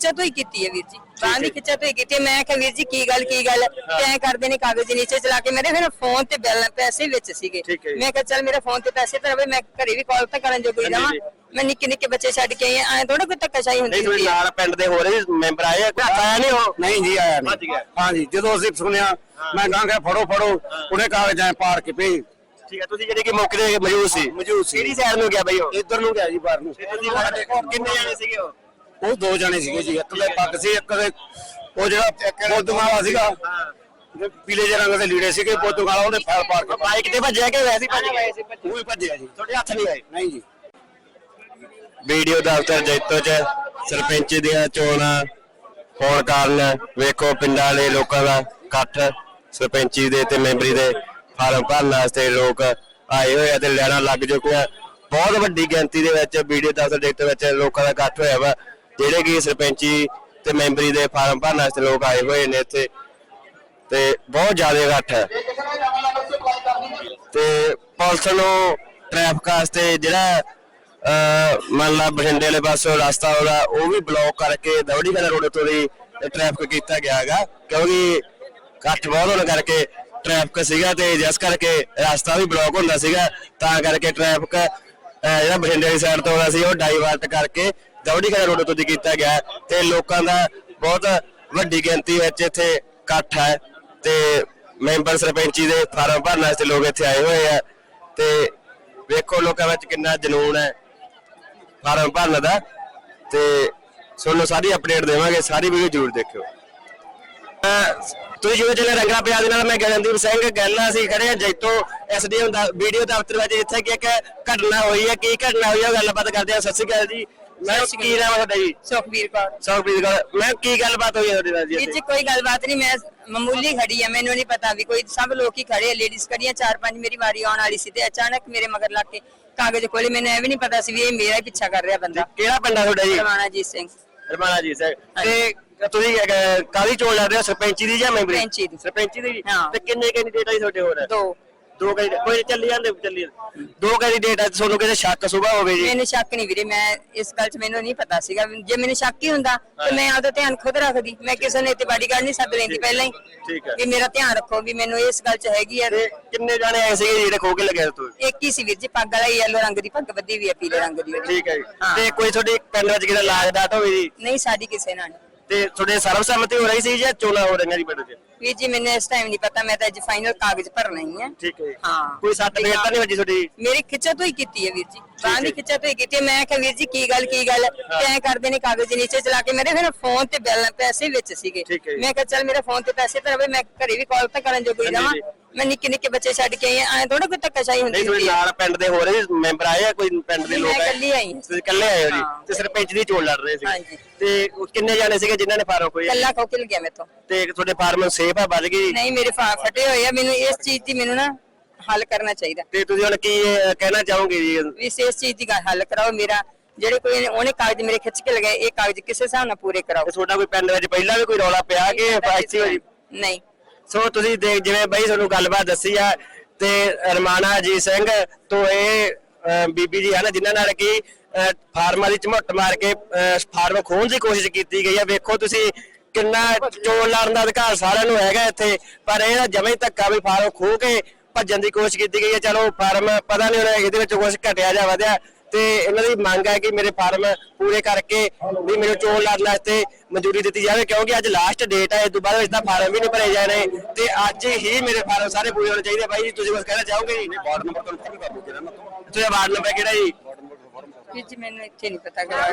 ਖਿੱਚਾ ਤੋਂ ਹੀ ਕੀਤੀ ਹੈ ਵੀਰ ਜੀ। ਬਾਂਹ ਦੀ ਖਿੱਚਾ ਤੋਂ ਹੀ ਕੀਤੀ। ਹੈ। ਮੈਂ ਕਿਹਾ ਵੀਰ ਜੀ ਕੀ ਗੱਲ ਕੀ ਗੱਲ? ਐਂ ਕਰਦੇ ਨੇ ਕਾਗਜ਼ ਨੀਚੇ ਚਲਾ ਕੇ। ਮੇਰੇ ਫਿਰ ਫੋਨ ਤੇ ਬੈਲ ਪੈਸੇ ਵਿੱਚ ਸੀਗੇ। ਠੀਕ ਹੈ ਜੀ। ਮੈਂ ਕਿਹਾ ਚੱਲ ਮੇਰੇ ਫੋਨ ਤੇ ਪੈਸੇ ਤਾਂ ਰਵੇ ਮੈਂ ਘਰੇ ਵੀ ਕਾਲ ਤਾਂ ਕਰਨ ਜੋਗੀ ਰਵਾਂ। ਮੈਂ ਨਿੱਕੇ ਨਿੱਕੇ ਬੱਚੇ ਛੱਡ ਕੇ ਆਈ ਐ ਥੋੜਾ ਕੋਈ ਧੱਕਾਸ਼ਾਹੀ ਹੁੰਦੀ ਨਹੀਂ ਤੁਹਾਡੇ ਹੁੰਦੀ ਹੈ। ਨਾਲ ਪਿੰਡ ਦੇ ਹੋ ਰਹੇ ਮੈਂਬਰ ਆਏ ਆ? ਕੋਈ ਆਇਆ ਨਹੀਂ ਉਹ। ਨਹੀਂ ਜੀ ਆਇਆ ਭੱਜ ਗਿਆ। ਨਹੀਂ ਹਾਂਜੀ ਜਦੋਂ ਅਸੀਂ ਸੁਣਿਆ ਮੈਂ ਗਾਂ ਗਿਆ ਫੜੋ ਫੜੋ। ਉਹਨੇ ਕਾਗਜ਼ ਐ ਪਾੜ ਕੇ ਭੇਜ। ਠੀਕ ਹੈ ਤੁਸੀਂ ਜਿਹੜੇ ਕਿ ਮੌਕੇ ਤੇ ਮੌਜੂਦ ਸੀ। ਮੌਜੂਦ ਸੀ। ਕਿਹੜੀ ਸਾਈਡ ਨੂੰ ਗਿਆ ਬਈ ਉਹ? ਇੱਧਰ ਨੂੰ ਗਿਆ ਜੀ ਬਾਹਰ ਨੂੰ। ਤੁਸੀਂ ਕਿੰਨੇ ਜਾਣੇ ਸੀਗੇ ਉਹ? ਉਹ ਦੋ ਜਣੇ ਸੀਗੇ ਜੀ ਇੱਕ ਦੇ ਪੱਗ ਸੀ ਇੱਕ ਦੇ ਉਹ ਜਿਹੜਾ ਬੋਦੂਗਾਲਾ ਸੀਗਾ। ਹਾਂ। ਪੀਲੇ ਜਿਹੇ ਰੰਗ ਦੇ ਲੀੜੇ ਸੀਗੇ ਬੋਦੂਗਾਲਾ ਉਹਦੇ ਫੈਲ ਪਾੜ ਕੇ ਬਾਈਕ ਤੇ ਭੱਜਿਆ ਕਿ ਵੈਸੇ ਹੀ ਭੱਜ ਗਏ ਉਹ ਵੀ ਭੱਜਿਆ ਜੀ। ਤੁਹਾਡੇ ਹੱਥ ਨਹੀਂ ਆਏ? ਨਹੀਂ ਜੀ। ਵੀਡੀਓ ਦਫ਼ਤਰ ਜੈਤੋ ਚ ਸਰਪੰਚ ਦੀਆਂ ਚੋਣਾਂ ਹੋਣ ਕਾਰਨ ਵੇਖੋ ਪਿੰਡਾਂ ਵਾਲੇ ਲੋਕਾਂ ਦਾ ਇਕੱਠ ਸਰਪੰਚੀ ਦੇ ਤੇ ਮੈਂਬਰੀ ਦੇ ਫਾਰਮ ਭਰਨ ਵਾਸਤੇ ਲੋਕ ਆਏ ਹੋਏ ਆ ਤੇ ਲੈਣਾ ਲੱਗ ਚੁੱਕੀਆਂ। ਬਹੁਤ ਵੱਡੀ ਗਿਣਤੀ ਦੇ ਵਿੱਚ ਵੀਡੀਓ ਦਫ਼ਤਰ ਜੈਤੋ ਵਿੱਚ ਲੋਕਾਂ ਦਾ ਇਕੱਠ ਹੋਇਆ ਵਾ। ਜਿਹੜੇ ਕਿ ਸਰਪੰਚੀ ਤੇ ਮੈਂਬਰੀ ਦੇ ਫਾਰਮ ਭਰਨ ਵਾਸਤੇ ਲੋਕ ਆਏ ਹੋਏ ਨੇ ਇੱਥੇ ਤੇ ਬਹੁਤ ਜ਼ਿਆਦਾ ਇਕੱਠ ਹੈ। ਤੇ ਪੁਲਿਸ ਨੂੰ ਟ੍ਰੈਫਿਕ ਵਾਸਤੇ ਜਿਹੜਾ ਮੰਨ ਲਾ ਬਠਿੰਡੇ ਵਾਲੇ ਪਾਸੋਂ ਰਸਤਾ ਉਹਦਾ ਉਹ ਵੀ ਬਲੌਕ ਕਰਕੇ ਦੌੜੀ ਵਾਲਾ ਰੋਡ ਤੋਂ ਦੀ ਟ੍ਰੈਫਿਕ ਕੀਤਾ ਗਿਆ ਹੈਗਾ, ਕਿਉਂਕਿ ਇਕੱਠ ਬਹੁਤ ਹੋਣ ਕਰਕੇ ਟ੍ਰੈਫਿਕ ਸੀਗਾ ਤੇ ਜਿਸ ਕਰਕੇ ਰਸਤਾ ਵੀ ਬਲੌਕ ਹੁੰਦਾ ਸੀਗਾ, ਤਾਂ ਕਰਕੇ ਟ੍ਰੈਫਿਕ ਜਿਹੜਾ ਬਠਿੰਡੇ ਵਾਲੀ ਸਾਈਡ ਤੋਂ ਆਉਂਦਾ ਸੀ, ਉਹ ਡਾਈਵਰਟ ਕਰਕੇ ਦੌੜੀ ਰੋਡ ਤੋਂ ਦੀ ਕੀਤਾ ਗਿਆ ਤੇ ਲੋਕਾਂ ਦਾ ਬਹੁਤ ਵੱਡੀ ਗਿਣਤੀ ਵਿੱਚ ਇੱਥੇ ਇਕੱਠ ਹੈ ਤੇ ਮੈਂਬਰ ਸਰਪੰਚੀ ਦੇ ਫਾਰਮ ਭਰਨ ਵਾਸਤੇ ਲੋਕ ਇੱਥੇ ਆਏ ਹੋਏ ਆ ਤੇ ਵੇਖੋ ਲੋਕਾਂ ਵਿੱਚ ਕਿੰਨਾ ਜਨੂਨ ਹੈ ਫਾਰਮ ਭਰਨ ਦਾ ਤੇ ਤੁਹਾਨੂੰ ਸਾਰੀ ਅਪਡੇਟ ਦੇਵਾਂਗੇ, ਸਾਰੀ ਵੀਡੀਓ ਜ਼ਰੂਰ ਦੇਖਿਓ। ਤੁਸੀਂ ਜਿਵੇਂ ਚੱਲੇ ਰੰਗਲਾ ਪਿਆਰ ਦੇ ਨਾਲ, ਮੈਂ ਗਗਨਦੀਪ ਸਿੰਘ ਗੱਲਾਂ ਸੀ ਖੜੇ ਆ ਜੈਤੋ ਐਸਡੀਐਮ ਦਾ ਵੀਡੀਓ ਦਫ਼ਤਰ ਵਿੱਚ ਜਿੱਥੇ ਕਿ ਇੱਕ ਘਟਨਾ ਹੋਈ ਹੈ, ਕੀ ਘਟਨਾ ਹੋਈ ਹੈ, ਗੱਲਬਾਤ ਕਰਦੇ ਆ ਸਤਿ ਸ਼੍ਰੀ ਅਕਾਲ ਜੀ। ਮੈਂ ਕੀ ਨਾਮ ਹੈ ਤੁਹਾਡਾ ਜੀ? ਸੁਖਬੀਰ ਕੌਰ। ਸੌਖਪ੍ਰੀਤ ਕੌਰ। ਮੈਂ ਕੀ ਗੱਲਬਾਤ ਹੋਈ ਹੈ ਤੁਹਾਡੇ ਨਾਲ ਜੀ ਵੀਰ ਇੱਥੇ? ਜੀ ਕੋਈ ਗੱਲਬਾਤ ਨਹੀਂ ਮੈਂ ਮਾਮੂਲੀ ਖੜੀ ਆ ਮੈਨੂੰ ਨਹੀਂ ਪਤਾ ਵੀ ਕੋਈ ਸਭ ਲੋਕ ਹੀ ਖੜੇ ਆ ਲੇਡੀਜ਼ ਖੜੀਆਂ ਚਾਰ ਪੰਜ ਮੇਰੀ ਵਾਰੀ ਆਉਣ ਵਾਲੀ ਸੀ ਤੇ ਅਚਾਨਕ ਮੇਰੇ ਮਗਰ ਲੱਗ ਕੇ ਕਾਗਜ਼ ਖੋਲੇ ਮੈਨੂੰ ਇਹ ਵੀ ਨਹੀਂ ਪਤਾ ਸੀ ਵੀ ਇਹ ਮੇਰਾ ਹੀ ਪਿੱਛਾ ਕਰ ਰਿਹਾ ਬੰਦਾ। ਕਿਹੜਾ ਪਿੰਡ ਤੁਹਾਡਾ ਜੀ? ਰਵਾਨਾ ਜੀ ਸਿੰਘ। ਰਮਾਣਾ ਜੀ ਸਰ ਤੇ ਤੁਸੀਂ ਕਾਹਦੀ ਚੋਣ ਲੜ ਰਹੇ ਹੋ ਸਰਪੰਚੀ ਦੀ ਜਾਂ ਮੈਂਬਰੀ? ਸਰਪੰਚੀ ਦੀ। ਸਰਪੰਚੀ ਦੀ ਹਾਂ। ਤੇ ਕਿੰਨੇ ਕੈਂਡੀਡੇਟ ਆ ਜੀ ਤੁਹਾਡੇ ਹੋਰ? ਦੋ। ਦੋ ਕੋਈ ਨੀ, ਚੱਲੀ ਜਾਂਦੇ ਚੱਲੀ ਜਾਂਦੇ। ਦੋ ਕੈਂਡੀਡੇਟ ਆ ਤੁਹਾਨੂੰ ਕਿਤੇ ਸ਼ੱਕ ਸੁਭਾ ਹੋਵੇ ਜੀ ਮੈਨੂੰ ਸ਼ੱਕ ਨਹੀਂ ਵੀਰੇ ਮੈਂ ਇਸ ਗੱਲ 'ਚ ਮੈਨੂੰ ਨਹੀਂ ਪਤਾ ਸੀਗਾ ਜੇ ਮੈਨੂੰ ਸ਼ੱਕ ਹੀ ਹੁੰਦਾ ਤੇ ਮੈਂ ਆਪਦਾ ਧਿਆਨ ਖੁਦ ਰੱਖਦੀ ਮੈਂ ਕਿਸੇ ਨੇ ਤੇ ਬਾਡੀਗਾਰਡ ਨਹੀਂ ਸੱਦ ਲੈਂਦੀ ਪਹਿਲਾਂ ਹੀ ਠੀਕ ਹੈ। ਵੀ ਮੇਰਾ ਧਿਆਨ ਰੱਖੋ ਵੀ ਮੈਨੂੰ ਇਸ ਗੱਲ 'ਚ ਹੈਗੀ ਆ ਤੇ ਕਿੰਨੇ ਜਾਣੇ ਆਏ ਸੀਗੇ ਜਿਹੜੇ ਖੋ ਕੇ ਲਗੇ ਤੁਸੀਂ ਇੱਕ ਹੀ ਸੀ ਵੀਰ ਜੀ ਪੱਗ ਵਾਲਾ ਯੈਲੋ ਰੰਗ ਦੀ ਪੱਗ ਬੱਧੀ ਵੀ ਹੈ ਪੀਲੇ ਰੰਗ ਦੀ ਉਹਦੀ। ਠੀਕ ਹੈ ਜੀ ਹਾਂ। ਤੇ ਕੋਈ ਤੁਹਾਡੇ ਪਿੰਡ ਵਿੱਚ ਕਿਹਦਾ ਡਾਟ ਹੋਵੇ ਜੀ ਨਹੀਂ ਸਾਡੀ ਕਿਸੇ ਨਾਲ ਨਹੀਂ। ਤੇ ਤੁਹਾਡੇ ਸਰਵਸੰਮਤੀ ਹੋ ਰਹੀ ਸੀ ਜਾਂ ਚੋਣਾਂ ਹੋ ਰਹੀਆਂ ਜੀ ਪਿੰਡ 'ਚ ਵੀਰ ਜੀ ਮੈਨੂੰ ਇਸ ਟਾਈਮ ਨਹੀਂ ਪਤਾ ਮੈਂ ਤਾਂ ਅੱਜ ਫਾਈਨਲ ਕਾਗਜ਼ ਭਰਨਾ ਹੀ ਹੈ ਠੀਕ ਹੈ ਜੀ। ਹਾਂ। ਕੋਈ ਸੱਟ ਫੇਟ ਤਾਂ ਨਹੀਂ ਵੱਜੀ ਤੁਹਾਡੀ? ਮੇਰੀ ਖਿੱਚਾ ਤੋਂ ਹੀ ਕੀਤੀ ਹੈ ਵੀਰ ਜੀ। ਬਾਂਹ। ਦੀ ਖਿੱਚਾ ਤੋਂ ਹੀ ਕੀਤੀ। ਮੈਂ ਕਿਹਾ ਵੀਰ ਜੀ ਕੀ ਗੱਲ ਕੀ ਗੱਲ ਤੇ ਐਂ ਕਰਦੇ ਨੇ ਕਾਗਜ਼ ਨੀਚੇ ਚਲਾ ਕੇ ਮੇਰੇ ਫਿਰ ਫੋਨ ਤੇ ਬੈਲ ਪੈਸੇ ਵਿੱਚ ਸੀਗੇ ਠੀਕ ਹੈ ਜੀ। ਮੈਂ ਕਿਹਾ ਚੱਲ ਮੇਰੇ ਫੋਨ ਤੇ ਪੈਸੇ ਤਾਂ ਰਵੇ ਮੈਂ ਘਰੇ ਵੀ ਕਾਲ ਤਾਂ ਕਰਨ ਜੋਗੀ ਰਵਾਂ ਹਾਂਜੀ। ਮੈਂ ਨਿੱਕੇ ਨਿੱਕੇ ਬੱਚੇ ਛੱਡ ਕੇ ਆਈ ਐ ਥੋੜਾ ਕੋਈ ਧੱਕਾਸ਼ਾਹੀ ਹੁੰਦੀ ਨਹੀਂ ਤੁਹਾਡੇ ਹੁੰਦੀ ਹੈ ਨਾਲ ਪਿੰਡ ਦੇ ਹੋ ਰਹੇ ਮੈਂਬਰ ਆਏ ਆ ਕੋਈ ਪਿੰਡ ਦੇ ਨਹੀਂ, ਲੋਕ ਮੈਂ ਇਕੱਲੀ ਆਈ ਹਾਂ। ਤੁਸੀਂ ਇਕੱਲੇ ਆਏ ਹੋ ਜੀ ਹਾਂ। ਤੇ ਸਰਪੰਚ ਦੀ ਚੋਣ ਲੜ ਰਹੇ ਸੀ ਹਾਂਜੀ। ਤੇ ਉਹ ਕਿੰਨੇ ਜਾਣੇ ਸੀਗੇ ਜਿਨ੍ਹਾਂ ਨੇ ਫਾਰਮ ਕੋਈ ਕੱਲਾ ਖੋਕਿਲ ਗਿਆ ਮੇਤੋਂ ਤੇ ਤੁਹਾਡੇ ਫਾਰਮ ਸੇਫ ਆ ਵੱਜ ਗਈ ਨਹੀਂ ਮੇਰੇ ਫਾ ਫਟੇ ਹੋਏ ਆ ਮੈਨੂੰ ਇਸ ਚੀਜ਼ ਦੀ ਮੈਨੂੰ ਨਾ ਹੱਲ ਕਰਨਾ ਚਾਹੀਦਾ। ਤੇ ਤੁਸੀਂ ਹੁਣ ਕੀ ਅਹ, ਕਹਿਣਾ ਚਾਹੋਗੇ ਜੀ? ਵੀ ਇਸ ਚੀਜ਼ ਦੀ ਗੱਲ ਹੱਲ ਕਰਾਓ। ਮੇਰਾ ਜਿਹੜੇ ਕੋਈ ਉਹਨੇ ਕਾਗਜ਼ ਮੇਰੇ ਖਿੱਚ ਕੇ ਲਗਾਏ ਇਹ ਕਾਗਜ਼ ਕਿਸੇ ਹਿਸਾਬ ਨਾਲ ਪੂਰੇ ਕਰਾਓ। ਤੇ ਤੁਹਾਡਾ ਕੋਈ ਪਿੰਡ ਵਿੱਚ ਪਹਿਲਾਂ ਵੀ ਕੋਈ ਰੌਲਾ ਪਿਆ ਕਿ ਫਾਇਸੀ ਹੋਈ? ਨਹੀਂ। ਸੋ ਤੁਸੀਂ ਦੇਖ ਜਿਵੇਂ ਬਾਈ ਤੁਹਾਨੂੰ ਗੱਲਬਾਤ ਦੱਸੀ ਆ ਤੇ ਰਮਾਣਾ ਜੀ ਸਿੰਘ ਤੋਂ ਇਹ ਅਹ, ਬੀਬੀ ਜੀ ਹਨ ਜਿਨ੍ਹਾਂ ਨਾਲ ਕਿ ਅਹ, ਫਾਰਮਾਂ ਦੀ ਝਮਟ ਮਾਰ ਕੇ ਅਹ, ਫਾਰਮ ਖੋਹਣ ਦੀ ਕੋਸ਼ਿਸ਼ ਕੀਤੀ ਗਈ ਆ। ਵੇਖੋ ਤੁਸੀਂ ਕਿੰਨਾ ਚੋਣ ਲੜਨ ਦਾ ਅਧਿਕਾਰ ਸਾਰਿਆਂ ਨੂੰ ਹੈਗਾ ਇੱਥੇ ਪਰ ਇਹ ਜਮੇ ਧੱਕਾ ਵੀ ਫਾਰਮ ਖੋਹ ਕੇ ਭੱਜਣ ਦੀ ਕੋਸ਼ਿਸ਼ ਕੀਤੀ ਗਈ ਹੈ। ਚਲੋ ਫਾਰਮ ਪਤਾ ਨਹੀਂ ਉਹਨਾਂ ਇਹਦੇ ਵਿੱਚ ਕੁਝ ਘਟਿਆ ਜਾਂ ਵਧਿਆ ਤੇ ਇਹਨਾਂ ਦੀ ਮੰਗ ਹੈ ਕਿ ਮੇਰੇ ਫਾਰਮ ਪੂਰੇ ਕਰਕੇ ਵੀ ਮੇਰੇ ਚੋਣ ਲੜਨ ਵਾਸਤੇ ਮਨਜ਼ੂਰੀ ਦਿੱਤੀ ਜਾਵੇ ਕਿਉਂਕਿ ਅੱਜ ਲਾਸਟ ਡੇਟ ਹੈ ਇਸ ਤੋਂ ਬਾਅਦ ਵਿੱਚ ਤਾਂ ਫਾਰਮ ਵੀ ਨਹੀਂ ਭਰੇ ਜਾਣੇ ਤੇ ਅੱਜ ਹੀ ਮੇਰੇ ਫਾਰਮ ਸਾਰੇ ਪੂਰੇ ਹੋਣੇ ਚਾਹੀਦੇ ਬਾਈ ਜੀ ਤੁਸੀਂ ਕੁਝ ਕਹਿਣਾ ਚਾਹੋਗੇ ਜੀ? ਵਾਰਡ ਨੰਬਰ ਕਨਫਰਮ ਕਰ ਦੂਗੇ ਨਾ ਤੁਸੀਂ ਵਾਰਡ ਨੰਬਰ ਕਿਹੜਾ ਜੀ? ਜੀ ਮੈਨੂੰ ਇੱਥੇ ਨਹੀਂ ਪਤਾ ਗਾ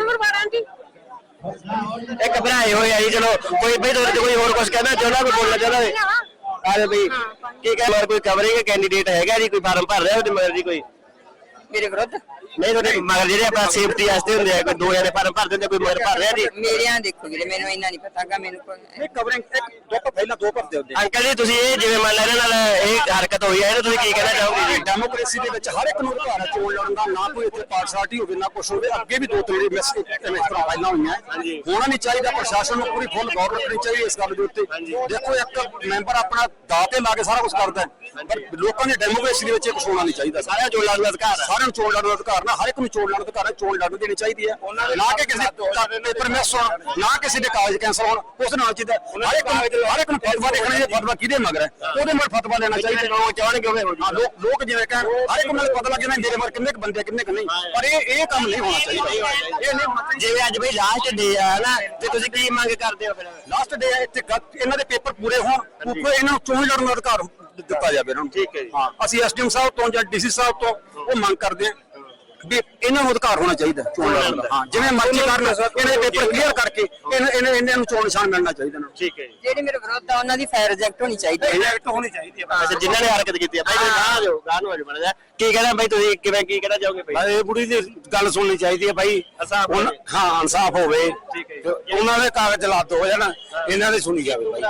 ਇਹ ਘਬਰਾਏ ਹੋਏ ਆ ਜੀ ਚਲੋ ਕੋਈ ਬਈ ਤੁਹਾਡੇ ਕੋਈ ਹੋਰ ਕੁਝ ਕਹਿਣਾ ਚਾਹੁੰਦਾ ਕੋਈ ਬੋਲਣਾ ਚਾਹੁੰਦਾ? ਹੈ। ਆਰੇ ਬਈ। ਕੀ ਕਹਿ ਕੋਈ ਕਵਰਿੰਗ ਕੈਂਡੀਡੇਟ ਹੈਗਾ ਜੀ, ਕੋਈ ਫਾਰਮ ਭਰ ਰਿਹਾ ਉਹਦੇ ਮਗਰ ਜੀ ਕੋਈ। ਮੇਰੇ ਵਿਰੁੱਧ? ਨਹੀਂ ਤੁਹਾਡੇ ਮਗਰ ਜਿਹੜੇ ਆਪਣਾ ਸੇਫਟੀ ਵਾਸਤੇ ਹੁੰਦੇ ਆ ਕੋਈ ਦੋ ਜਣੇ ਫਾਰਮ ਭਰ ਦਿੰਦੇ ਕੋਈ ਮਗਰ ਭਰ ਰਿਹਾ ਜੀ ਮੇਰੇ ਆਂ ਦੇਖੋ ਵੀਰੇ ਮੈਨੂੰ ਇੰਨਾ ਨਹੀਂ ਪਤਾਗਾ ਮੈਨੂੰ ਕੋਈ ਕਵਰਿੰਗ ਇੱਕ ਦੋ ਤੋਂ ਪਹਿਲਾਂ ਦੋ ਭਰਦੇ ਹੁੰਦੇ ਅੰਕਲ ਜੀ ਤੁਸੀਂ ਇਹ ਜਿਵੇਂ ਮੰਨ ਲਾ ਇਹਨਾਂ ਨਾਲ ਇਹ ਹਰਕਤ ਹੋਈ ਹੈ ਇਹਨੂੰ ਤੁਸੀਂ ਕੀ ਕਹਿਣਾ ਚਾਹੋਗੇ ਜੀ? ਡੈਮੋਕ੍ਰੇਸੀ ਦੇ ਵਿੱਚ ਹਰ ਇੱਕ ਨੂੰ ਅਧਿਕਾਰ ਹੈ ਚੋਣ ਲੜਨ ਦਾ ਨਾ ਕੋਈ ਇੱਥੇ ਪਾਰਸ਼ਾਲਿਟੀ ਹੋਵੇ ਨਾ ਕੁਛ ਹੋਵੇ ਅੱਗੇ ਵੀ ਦੋ ਤਿੰਨ ਜਿਹੜੀ ਮਿਸ ਇਸ ਤਰ੍ਹਾਂ ਪਹਿਲਾਂ ਹੋਈਆਂ। ਹੋਣਾ ਨਹੀਂ ਚਾਹੀਦਾ ਪ੍ਰਸ਼ਾਸਨ ਨੂੰ ਪੂਰੀ ਫੁੱਲ ਗੌਰ ਰੱਖਣੀ ਚਾਹੀਦੀ ਇਸ ਗੱਲ ਦੇ ਉੱਤੇ। ਦੇਖੋ ਇੱਕ ਮੈਂਬਰ ਆਪਣਾ ਦਾਅ ਤੇ ਲਾ ਕੇ ਸਾਰਾ ਕੁਝ ਕਰਦਾ ਹੈ ਪਰ ਲੋਕਾਂ ਦੀ ਡੈਮੋਕ੍ਰੇਸੀ ਦੇ ਵਿੱਚ ਇਹ ਕੁਛ ਹੋਣਾ ਨਹੀਂ ਚਾਹੀਦਾ। ਸਾਰਿਆਂ ਚੋਣ ਲੜਨ ਦਾ ਅਧਿਕਾਰ ਹੈ। ਸਾਰਿਆਂ ਨੂੰ ਚੋਣ ਲੜਨ ਦਾ ਅਧਿਕਾਰ ਅਧਿਕਾਰ ਨਾ ਹਰ ਇੱਕ ਨੂੰ ਚੋਣ ਲੜਨ ਦਾ ਅਧਿਕਾਰ ਹੈ ਚੋਣ ਲੜਨ ਦੇਣੀ ਚਾਹੀਦੀ ਹੈ। ਨਾ ਕਿ ਕਿਸੇ ਦੇ ਪੇਪਰ ਮਿਸ ਹੋਣ ਨਾ ਕਿਸੇ ਦੇ ਕਾਗਜ਼ ਕੈਂਸਲ ਹੋਣ ਉਸ ਨਾਲ ਚਾਹੀਦਾ ਹਰ ਇੱਕ ਨੂੰ ਹਰ ਇੱਕ ਨੂੰ ਫਤਵਾ ਦੇਖਣਾ ਚਾਹੀਦਾ ਫਤਵਾ ਕਿਹਦੇ ਮਗਰ ਹੈ? ਉਹਦੇ ਮਗਰ ਫਤਵਾ ਲੈਣਾ ਚਾਹੀਦਾ। ਲੋਕ ਚਾਹਣਗੇ ਉਹ ਲੋਕ ਲੋਕ ਜਿਵੇਂ ਕਹਿਣ ਹਰ ਇੱਕ ਨੂੰ ਪਤਾ ਲੱਗ ਜਾਣਾ ਮੇਰੇ ਮਗਰ ਕਿੰਨੇ ਕੁ ਬੰਦੇ ਆ, ਕਿੰਨੇ ਕੁ ਨਹੀਂ। ਪਰ ਇਹ ਇਹ ਕੰਮ ਨਹੀਂ ਹੋਣਾ ਚਾਹੀਦਾ। ਇਹ ਨਹੀਂ ਹੋਣਾ ਜਿਵੇਂ ਅੱਜ ਬਈ ਲਾਸਟ ਡੇ ਆ ਨਾ? ਤੇ ਤੁਸੀਂ ਕੀ ਮੰਗ ਕਰਦੇ ਹੋ ਫਿਰ? ਲਾਸਟ ਡੇ ਹੈ ਇੱਥੇ ਇਹਨਾਂ ਦੇ ਪੇਪਰ ਪੂਰੇ ਹੋਣ ਉੱਪਰ ਇਹਨਾਂ ਨੂੰ ਚੋਣ ਲੜਨ ਦਾ ਅਧਿਕਾਰ ਦਿੱਤਾ ਜਾਵੇ ਇਹਨਾਂ ਨੂੰ। ਠੀਕ ਹੈ ਜੀ। ਹਾਂ। ਅਸੀਂ ਐਸਡੀਐਮ ਸਾਹਿਬ ਤੋਂ ਜਾਂ ਡੀਸੀ ਸਾਹਿਬ ਤੋਂ ਉਹ ਮੰਗ ਕਰਦੇ ਹਾਂ ਵੀ ਇਹਨਾਂ ਨੂੰ ਅਧਿਕਾਰ ਹੋਣਾ ਚਾਹੀਦਾ ਚੋਣ ਲੜਨ ਦਾ। ਹਾਂ ਜਿਵੇਂ ਮਰਜ਼ੀ ਕਰਨ ਇਹਨਾਂ ਪੇਪਰ ਕਲੀਅਰ ਕਰਕੇ ਇਹਨਾਂ ਇਹਨਾਂ ਨੂੰ ਚੋਣ ਨਿਸ਼ਾਨ ਮਿਲਣਾ ਚਾਹੀਦਾ ਨੂੰ। ਠੀਕ ਹੈ ਜਿਹੜੇ ਮੇਰੇ ਵਿਰੋਧ ਆ ਉਹਨਾਂ ਦੀ ਫਾਇਰ ਰਿਜੈਕਟ ਹੋਣੀ ਚਾਹੀਦੀ ਹੈ। ਰਿਜੈਕਟ ਹੋਣੀ ਚਾਹੀਦੀ ਹੈ। ਅੱਛਾ ਜਿਨ੍ਹਾਂ ਨੇ ਹਰਕਤ ਕੀਤੀ ਆ ਬਾਈ ਤੁਸੀਂ ਗਾਹ ਜਾਓ ਗਾਹ ਨੂੰ ਮਾੜਾ ਜਿਹਾ। ਕੀ ਕਹਿਣਾ ਬਾਈ ਤੁਸੀਂ? ਕਿਵੇਂ ਕੀ ਕਹਿਣਾ ਚਾਹੋਗੇ ਬਾਈ ਭਾਈ ਇਹ ਬੁੜੀ ਦੀ ਗੱਲ ਸੁਣਨੀ ਚਾਹੀਦੀ ਹੈ ਭਾਈ। ਇਨਸਾਫ਼ ਉਹਨਾਂ- ਹੋਵੇ। ਹਾਂ ਇਨਸਾਫ ਹੋਵੇ। ਉਹਨਾਂ ਦੇ ਕਾਗਜ਼ ਲੱਦ ਹੋ ਜਾਣ ਇਹਨਾਂ ਦੀ ਸੁਣੀ ਜਾਵੇ ਭਾਈ।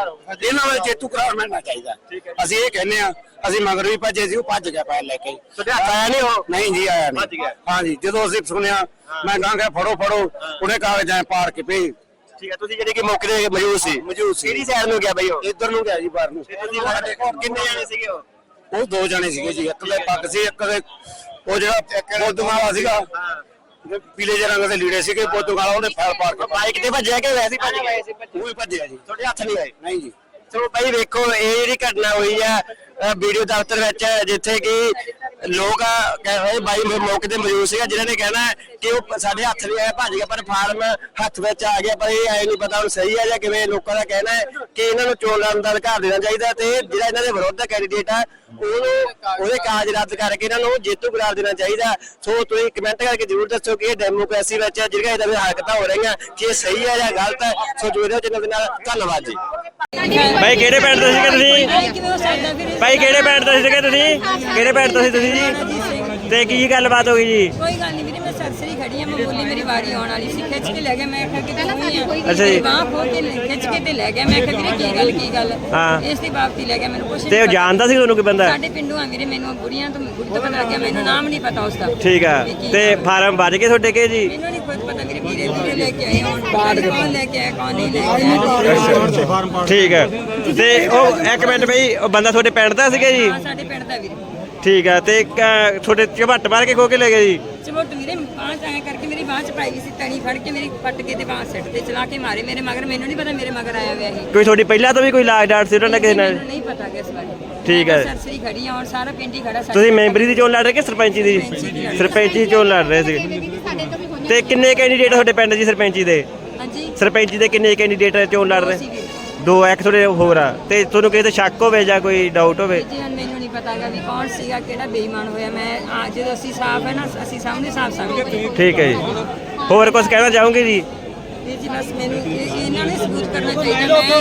ਇਹਨਾਂ ਦਾ ਚੇਤੂ ਕਰਾਰ ਮਿਲਣਾ ਚਾਹੀਦਾ। ਅਸੀਂ ਇਹ ਕਹਿੰਦੇ ਆ ਅਸੀਂ ਮਗਰ ਵੀ ਭੱਜੇ ਸੀ ਉਹ ਭੱਜ ਗਿਆ ਪੈਰ ਲੈ ਕੇ। ਤੁਹਾਡੇ ਆਇਆ ਨਹੀਂ ਉਹ? ਨਹੀਂ ਜੀ ਆਇਆ ਭੱਜ ਨਹੀਂ ਗਿਆ। ਹਾਂ ਜੀ ਜਦੋਂ ਅਸੀਂ ਸੁਣਿਆ ਮੈਂ ਕਹਾਂ ਕਿ ਫੜੋ ਫੜੋ ਉਹਨੇ ਕਾਗਜ਼ ਪਾਰ ਕੇ ਭੇਜ ਠੀਕ ਹੈ ਤੁਸੀਂ ਜਿਹੜੇ ਕਿ ਮੌਕੇ ਤੇ ਮੌਜੂਦ ਸੀ? ਮੌਜੂਦ ਸੀ। ਕਿਹੜੀ ਸਾਈਡ ਨੂੰ ਗਿਆ ਬਾਈ ਉਹ? ਇੱਧਰ ਨੂੰ ਗਿਆ ਜੀ ਬਾਹਰ ਨੂੰ। ਤੇ ਤੁਸੀਂ ਸਾਡੇ ਕੋਲ ਕਿੰਨੇ ਜਾਣੇ ਸੀਗੇ ਉਹ? ਉਹ ਦੋ ਜਣੇ ਸੀਗੇ ਜੀ ਇੱਕ ਦੇ ਪੱਗ ਸੀ ਇੱਕ ਦੇ ਉਹ ਜਿਹੜਾ ਬੋਦੂ ਵਾਲਾ ਸੀਗਾ ਹਾਂ। ਪੀਲੇ ਜਿਹੇ ਰੰਗ ਦੇ ਲੀੜੇ ਸੀਗੇ ਵਾਲਾ ਉਹਨੇ ਫੈਲ ਪਾਰ ਕੇ ਬਾਈਕ ਤੇ ਭੱਜਿਆ ਕਿ ਵੈਸੇ ਹੀ ਭੱਜ ਗਿਆ? ਉਹ ਹੀ ਭੱਜਿਆ। ਜੀ। ਤੁਹਾਡੇ ਹੱਥ ਨਹੀਂ ਆਏ? ਨਹੀਂ ਜੀ। ਸੋ ਭਾਈ ਵੇਖੋ ਇਹ ਜਿਹੜੀ ਘਟਨਾ ਹੋਈ ਆ ਵੀਡੀਓ ਦਫ਼ਤਰ ਵਿੱਚ ਜਿੱਥੇ ਕਿ ਲੋਕ ਆ, ਕਹਿ ਰਹੇ ਬਾਈ ਮੌਕੇ ਤੇ ਮੌਜੂਦ ਸੀਗਾ ਜਿਨ੍ਹਾਂ ਨੇ ਕਹਿਣਾ ਕਿ ਉਹ ਸਾਡੇ ਹੱਥ ਨਹੀਂ ਆਇਆ ਭੱਜ ਗਿਆ ਪਰ ਫਾਰਮ ਹੱਥ ਵਿੱਚ ਆ ਗਿਆ ਪਰ ਇਹ ਐ ਨਹੀਂ ਪਤਾ ਹੁਣ ਸਹੀ ਹੈ ਜਾਂ ਕਿਵੇਂ ਲੋਕਾਂ ਦਾ ਕਹਿਣਾ ਹੈ ਕਿ ਇਹਨਾਂ ਨੂੰ ਚੋਣ ਲੜਨ ਦਾ ਅਧਿਕਾਰ ਦੇਣਾ ਚਾਹੀਦਾ ਤੇ ਜਿਹੜਾ ਇਹਨਾਂ ਦੇ ਵਿਰੋਧ ਦਾ ਕੈਂਡੀਡੇਟ ਆ ਉਹਨੂੰ ਉਹਦੇ ਕਾਜ ਰੱਦ ਕਰਕੇ ਇਹਨਾਂ ਨੂੰ ਜੇਤੂ ਕਰਾਰ ਦੇਣਾ ਚਾਹੀਦਾ। ਸੋ ਤੁਸੀਂ ਕਮੈਂਟ ਕਰਕੇ ਜ਼ਰੂਰ ਦੱਸੋ ਕਿ ਇਹ ਡੈਮੋਕ੍ਰੇਸੀ ਵਿੱਚ ਜਿਹੜੀਆਂ ਇਹਦਾ ਵੀ ਹਰਕਤਾਂ ਹੋ ਰਹੀਆਂ ਕਿ ਇਹ ਸਹੀ ਹੈ ਜਾਂ ਗਲਤ ਹੈ। ਸੋ ਜੁੜੇ ਰਹੋ ਚੈਨਲ ਦੇ ਨਾਲ ਧੰਨਵਾਦ ਜੀ। ਭਾਈ ਕਿਹੜੇ ਪਿੰਡ ਤੋਂ ਸੀਗੇ ਤੁਸੀਂ? ਭਾਈ ਕਿਹੜੇ ਪਿੰਡ ਤੋਂ ਸੀਗੇ ਤੁਸੀਂ? ਕਿਹੜੇ ਪਿੰਡ ਤੋਂ ਸੀ ਤੁਸੀਂ ਜੀ? ਤੇ ਕੀ ਗੱਲਬਾਤ ਹੋ ਗਈ ਜੀ? ਕੋਈ ਗੱਲ ਨਹੀਂ ਵੀਰੇ ਮੈਂ ਸਰਸਰੀ ਖੜੀ ਆ ਮੈਂ ਬੋਲੀ ਮੇਰੀ ਵਾਰੀ ਆਉਣ ਵਾਲੀ ਸੀ ਖਿੱਚ ਕੇ ਲੈ ਗਿਆ ਮੈਂ ਕਿਹਾ ਕਿ ਤੂੰ ਹੀ ਆ। ਅੱਛਾ ਜੀ। ਬਾਹ ਖੋਲ ਕੇ ਲੈ- ਖਿੱਚ ਕੇ ਤੇ ਲੈ ਗਿਆ ਮੈਂ ਕਿਹਾ ਵੀਰੇ ਕੀ ਗੱਲ ਕੀ ਗੱਲ? ਹਾਂ। ਇਸ ਦੀ ਬਾਬਤੀ ਲੈ ਗਿਆ ਮੈਨੂੰ ਕੁਛ ਤੇ ਉਹ ਜਾਣਦਾ ਸੀ ਤੁਹਾਨੂੰ ਕੋਈ ਬੰਦਾ? ਸਾਡੇ ਪਿੰਡੋਂ ਆ ਵੀਰੇ ਮੈਨੂੰ ਬੁੜੀਆਂ ਤੋਂ ਬੁੜੀ ਤੋਂ ਪਤਾ ਲੱਗਿਆ ਮੈਨੂੰ ਨਾਮ ਨਹੀਂ ਪਤਾ ਉਸਦਾ ਠੀਕ ਆ। ਕੀ ਤੇ ਆ। ਫਾਰਮ ਵੱਜ ਗਏ ਤੁਹਾਡੇ ਕੇ ਜੀ? ਮੈਨੂੰ ਨਹੀਂ ਖੁਦ ਪਤਾ ਵੀਰੇ ਵੀਰੇ ਵੀਰੇ ਲੈ ਕੇ ਆਏ ਹੁਣ। ਕੌਣ ਲੈ ਕੇ ਆਇਆ ਕੌਣ ਨਹੀਂ ਲੈ ਕੇ ਆਇਆ। ਠੀਕ ਹੈ ਤੇ ਉਹ ਇੱਕ ਮਿੰਟ ਬਈ ਉਹ ਬੰਦਾ ਤੁਹਾਡੇ ਪਿੰਡ ਦਾ ਸੀਗਾ ਜੀ? ਹਾਂ ਸਾਡੇ ਪਿੰਡ ਦਾ ਵੀਰੇ। ਠੀਕ ਆ ਤੇ ਕ- ਤੁਹਾਡੇ ਝਵੱਟ ਮਾਰ ਕੇ ਖੋ ਕੇ ਲੈ ਗਏ ਜੀ? ਚਮੋਟ ਵੀਰੇ ਬਾਂਹ ਚ ਕਰਕੇ ਮੇਰੀ ਬਾਂਹ ਚ ਪਾਈ ਗਈ ਸੀ ਤਣੀ ਫੜ ਕੇ ਮੇਰੀ ਪੱਟ ਕੇ ਤੇ ਬਾਂਹ ਸਿੱਟ ਤੇ ਚਲਾ ਕੇ ਮਾਰੇ ਮੇਰੇ ਮਗਰ ਮੈਨੂੰ ਨਹੀਂ ਪਤਾ ਮੇਰੇ ਮਗਰ ਆਇਆ ਹੋਇਆ ਇਹ। ਕੋਈ ਤੁਹਾਡੀ ਪਹਿਲਾਂ ਤੋਂ ਵੀ ਕੋਈ ਲਾਜ ਡਾਟ ਸੀ ਉਹਨਾਂ ਨਾਲ ਕਿਸੇ ਨਾਲ? ਮੈਨੂੰ ਨਹੀਂ ਪਤਾ ਕਿ ਇਸ ਬਾਰੇ। ਠੀਕ ਹੈ। ਸਰਸਰੀ ਖੜੀ ਆ ਹੁਣ ਸਾਰਾ ਪਿੰਡ ਹੀ ਖੜਾ ਸਾਡੇ ਤੁਸੀਂ ਮੈਂਬਰੀ ਦੀ ਚੋਣ ਲੜ ਰਹੇ ਕਿ ਸਰਪੰਚੀ ਦੀ? ਸਰਪੰਚੀ ਦੀ ਚੋਣ ਲੜ ਰਹੇ ਸੀ। ਤੇ ਕਿੰਨੇ ਕੈਂਡੀਡੇਟ ਤੁਹਾਡੇ ਪਿੰਡ ਜੀ ਸਰਪੰਚੀ ਦੇ? ਹਾਂਜੀ। ਸਰਪੰਚੀ ਦੇ ਕਿੰਨੇ ਕੈਂਡੀਡੇਟ ਚੋਣ ਲੜ ਰਹੇ। ਦੋ ਇੱਕ ਥੋੜੇ ਹੋਰ ਆ। ਤੇ ਤੁਹਾਨੂੰ ਕਿਸੇ ਤੇ ਸ਼ੱਕ ਹੋਵੇ ਜਾਂ ਕੋਈ ਡਾਊਟ ਹੋਵੇ? ਜੀ ਹੁਣ ਮੈਨੂੰ ਨਹੀਂ ਪਤਾਗਾ ਵੀ ਕੌਣ ਸੀਗਾ ਕਿਹੜਾ ਬੇਈਮਾਨ ਹੋਇਆ। ਮੈਂ ਆ ਜਦੋਂ ਅਸੀਂ ਸਾਫ਼ ਹੈ ਨਾ ਅਸੀਂ ਸਾਹਮਣੇ ਸਾਫ਼ ਸਮਝਦੇ ਠੀਕ ਹੈ ਜੀ। ਹੋਰ ਕੁਝ ਕਹਿਣਾ ਚਾਹੋਗੇ ਜੀ? ਵੀਰ ਜੀ ਬਸ ਮੈਨੂੰ ਇਹ- ਇਹਨਾਂ ਨੇ ਸਬੂਤ ਕਰਨਾ ਚਾਹੀਦਾ। ਮੈਂ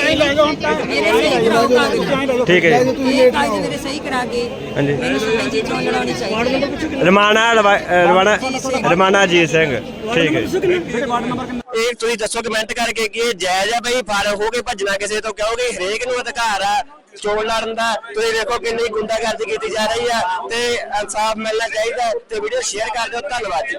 ਮੇਰੇ ਸਹੀ ਕਰਾਓ ਕਾਗਜ਼ ਠੀਕ ਹੈ ਜੀ। ਇਹ ਕਾਗਜ਼ ਮੇਰੇ ਸਹੀ ਕਰਾ ਕੇ ਹਾਂਜੀ। ਮੈਨੂੰ ਸਰਪੰਚੀ ਚੋਣ ਲੜਾਉਣੀ ਚਾਹੀਦੀ। ਹੈ ਰਮਾਣਾ ਲਵਾ- ਅ, ਰਮਾਣਾ ਰਮਾਣਾ ਜੀ ਸਿੰਘ। ਠੀਕ ਹੈ ਜੀ। ਇਹ ਤੁਸੀਂ ਦੱਸੋ ਕਮੈਂਟ ਕਰਕੇ ਕਿ ਇਹ ਜਾਇਜ਼ ਆ ਬਈ ਫਾਰਮ ਹੋ ਕੇ ਭੱਜਣਾ ਕਿਸੇ ਤੋਂ? ਕਿਉਂਕਿ ਹਰੇਕ ਨੂੰ ਅਧਿਕਾਰ ਆ ਚੋਣ ਲੜਨ ਦਾ। ਤੁਸੀਂ ਵੇਖੋ ਕਿੰਨੀ ਗੁੰਡਾਗਰਦੀ ਕੀਤੀ ਜਾ ਰਹੀ ਆ ਤੇ ਇਨਸਾਫ ਮਿਲਣਾ ਚਾਹੀਦਾ ਤੇ ਵੀਡੀਓ ਸ਼ੇਅਰ ਕਰ ਦਿਓ। ਧੰਨਵਾਦ ਜੀ।